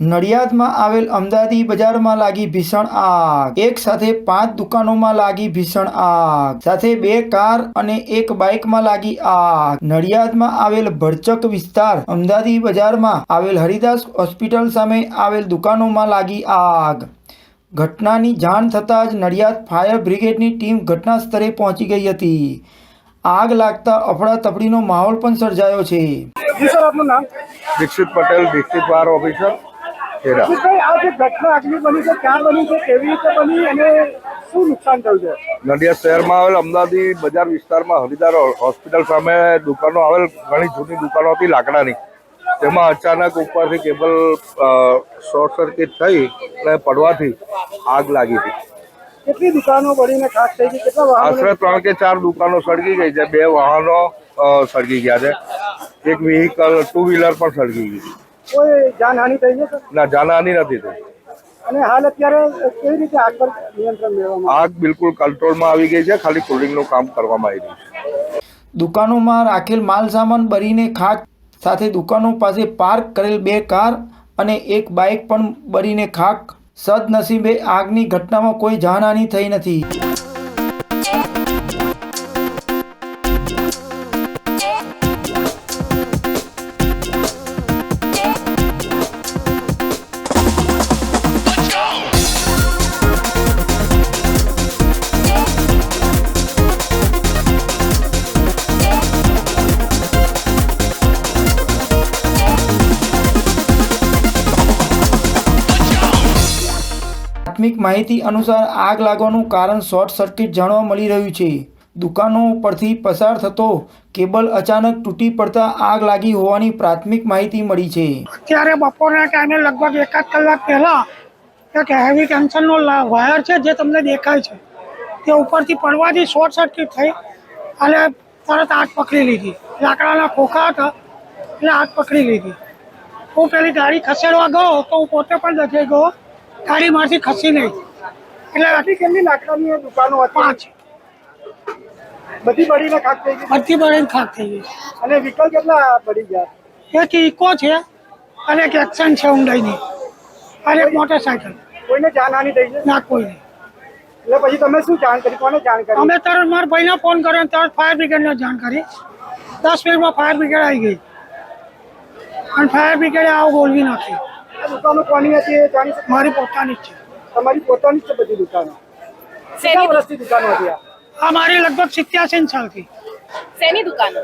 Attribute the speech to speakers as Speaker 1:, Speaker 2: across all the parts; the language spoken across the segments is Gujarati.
Speaker 1: નડિયાદમાં આવેલ અમદાવાદી બજારમાં લાગી ભીષણ આગ. એક સાથે પાંચ દુકાનોમાં લાગી ભીષણ આગ. સાથે બે કાર અને એક બાઇકમાં લાગી આગ. નડિયાદમાં આવેલ ભરચક વિસ્તાર અમદાવાદી બજારમાં આવેલ હરિદાસ હોસ્પિટલ સામે આવેલ દુકાનોમાં લાગી આગ. ઘટનાની જાણ થતાં જ નડિયાદ ફાયર બ્રિગેડની ટીમ ઘટના સ્થળે પહોંચી ગઈ હતી. આગ લાગતા અફડાતફડીનો માહોલ પણ સર્જાયો છે.
Speaker 2: આપનું નામ?
Speaker 3: Dikshit Patel district fire officer Kheda
Speaker 2: આ જે ઘટના આગની બની છે ક્યાં બની છે કેવી રીતે બની અને શું નુકસાન થયું છે?
Speaker 3: નડિયાદ શહેરમાં આવેલ અમદાવાદી બજાર વિસ્તારમાં હરિદાર હોસ્પિટલ સામે દુકાનો આવેલ ઘણી જૂની દુકાનો હતી લાકડાની. તેમાં અચાનક ઉપરથી કેબલ શોર્ટ સર્કિટ થઈ અને પડવાથી આગ લાગી હતી.
Speaker 2: કેટલી દુકાનો બળીને ખાસ થઈ ગઈ? કેટલા
Speaker 3: આશરે ત્રણ કે ચાર દુકાનો સળગી ગઈ છે. બે વાહનો સળગી ગયા છે. એક વ્હીકલ ટુ વ્હીલર પણ સળગી ગઈ
Speaker 2: કોઈ જાનહાનિ થઈ છે સર?
Speaker 3: ના જાનહાનિ નથી થઈ.
Speaker 2: અને હાલ અત્યારે કેવી રીતે આગ પર નિયંત્રણ મેળવવામાં
Speaker 3: આગ બિલકુલ કંટ્રોલમાં આવી ગઈ છે ખાલી કુલિંગનું કામ કરવામાં આવી રહ્યું છે.
Speaker 1: દુકાનોમાં રાખેલ માલ સામાન બરીને ખાક સાથે દુકાનો પાસે પાર્ક કરેલ બે કાર અને એક બાઇક પણ બરીને ખાક સદનસીબે આગની ઘટનામાં કોઈ જાનહાની થઈ નથી. પ્રાથમિક માહિતી અનુસાર આગ લાગવાનું કારણ શોર્ટ સર્કિટ જાણવા મળી રહ્યું છે. દુકાનો પરથી પસાર થતો કેબલ અચાનક તૂટી પડતા આગ લાગી હોવાની પ્રાથમિક માહિતી મળી છે.
Speaker 4: અત્યારે બપોરના ટાઈમે લગભગ એકાદ કલાક પહેલાં એક હેવી ટેન્શનનો વાયર છે જે તમને દેખાય છે. તે ઉપરથી પડવાથી શોર્ટ સર્કિટ થઈ અને તરત આગ પકડી લીધી. લાકડાના ખોખા હતા, એટલે આગ પકડી લીધી. હું પેલી ગાડી ખસેડવા ગયો તો હું પોતે પણ દજાઈ ગયો. ગાડીમાંથી ખસી નહીં. એટલે
Speaker 2: આટલી કેટલી લાકડાની દુકાનો હતી?
Speaker 4: પાંચ.
Speaker 2: બધી બળીને ખાક થઈ ગઈ?
Speaker 4: બધી બળીને ખાક થઈ ગઈ.
Speaker 2: અને વ્હીકલ કેટલા બળી ગયા?
Speaker 4: એક ઇકો છે અને એક એક્શન છે ઊંડાઈની. અને એક મોટરસાયકલ
Speaker 2: કોઈને જાનહાની થઈ છે?
Speaker 4: ના કોઈ નહીં.
Speaker 2: એટલે પછી તમે શું જાણ કરી? કોને જાણ કરી?
Speaker 4: અમે તરત મારા ભાઈને ફોન કર્યો અને તરત ફાયર બ્રિગેડને જાણ કરી. દસ મિનિટમાં ફાયર બ્રિગેડ આવી ગઈ. અને ફાયર બ્રિગેડે આવું બોલવી નાખી.
Speaker 2: દુકાનો કોની હતી એ જાણી શકો
Speaker 4: મારી પોતાની જ છે.
Speaker 2: તમારી પોતાની જ છે બધી દુકાનો? કેટલા વર્ષથી દુકાનો હતી આ?
Speaker 4: આ મારી લગભગ સિત્યાસી સાલથી.
Speaker 5: શેની દુકાનો?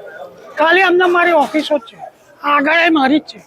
Speaker 4: ખાલી અમને મારી ઓફિસો જ છે. આગળ એ મારી જ છે.